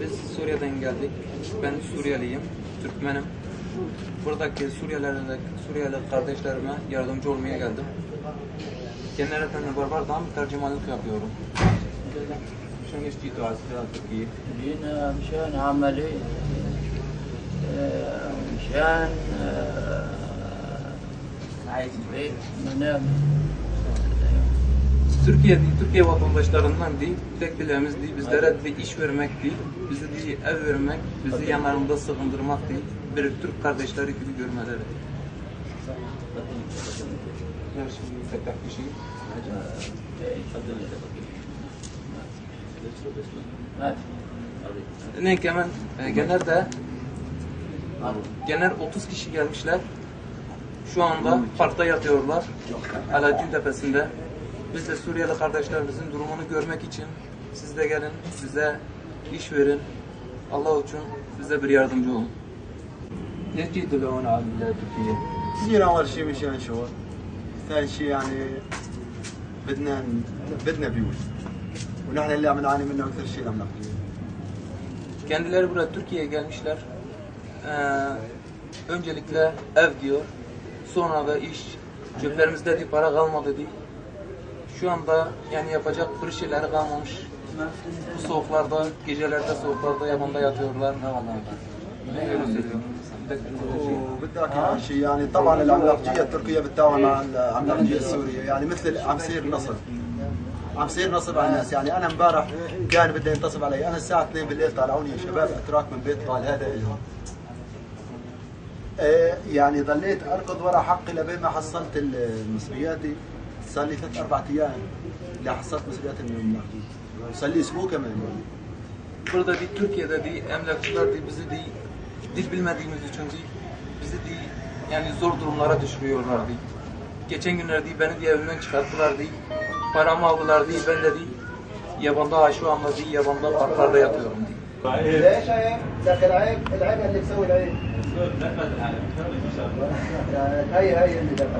Biz Suriye'den geldik. Ben Suriyeliyim, Türkmenim. Buradaki Suriyelilere, Suriyeli kardeşlerime yardımcı olmaya geldim. Kendilerine barbardan tercümanlık yapıyorum. Şunu istiyor aslında Türkiye. جينا مشان عملي آه، مشان آه، بيت منام Türkiye değil, Türkiye vatandaşlarından değil, tek dileğimiz değil, bizlere bir iş vermek değil, bizi değil, ev vermek, bizi yanlarında sığındırmak değil, bir Türk kardeşleri gibi görmeleri. Ya şimdi tek tek bir şey. ما في Ne hemen e, genelde genel 30 kişi gelmişler. Şu anda parkta yatıyorlar. Alacın tepesinde. Biz de Suriyeli kardeşlerimizin durumunu görmek için siz de gelin, bize iş verin. Allah için bize bir yardımcı olun. Ne تدلون على Türkiye? جينا اول شيء مشان شغل ثاني شيء يعني بدنا بدنا بيوت ونحن اللي عم نعاني منه اكثر شيء الاملاك Kendileri buraya Türkiye'ye gelmişler. Ee, öncelikle ev diyor. Sonra da iş. Ceplerimizde diye para kalmadı diye. Şu anda yani yapacak bir şeyleri kalmamış. Bu soğuklarda, gecelerde soğuklarda yabanda yatıyorlar. Ne öyle söylüyor. وبدك اول شيء يعني طبعا العملاقيه التركيه بالتعاون مع العملاقيه السوريه يعني مثل عم يصير نصب عم يصير نصب على الناس. يعني أنا امبارح كان بده ينتصب علي. أنا الساعة 2 بالليل طلعوني يا شباب أتراك من بيت قال هذا إلهم. آه، يعني ضليت أركض ورا حقي لبين ما حصلت المصريات صار لي ثلاث أربع أيام اللي حصلت مسؤوليات من المخدوم صار لي أسبوع كمان. Burada değil, Türkiye'de değil, emlakçılar değil, bizi değil, dil bilmediğimiz için değil, bizi değil, yani zor durumlara düşürüyorlar değil. Geçen günler değil, beni diye evimden çıkarttılar değil, paramı aldılar değil, ben de değil, yabanda şu anda değil, yabanda parklarda yatıyorum değil. ليش عيب؟ لكن عيب العيب اللي بسوي العيب هي هي اللي دفع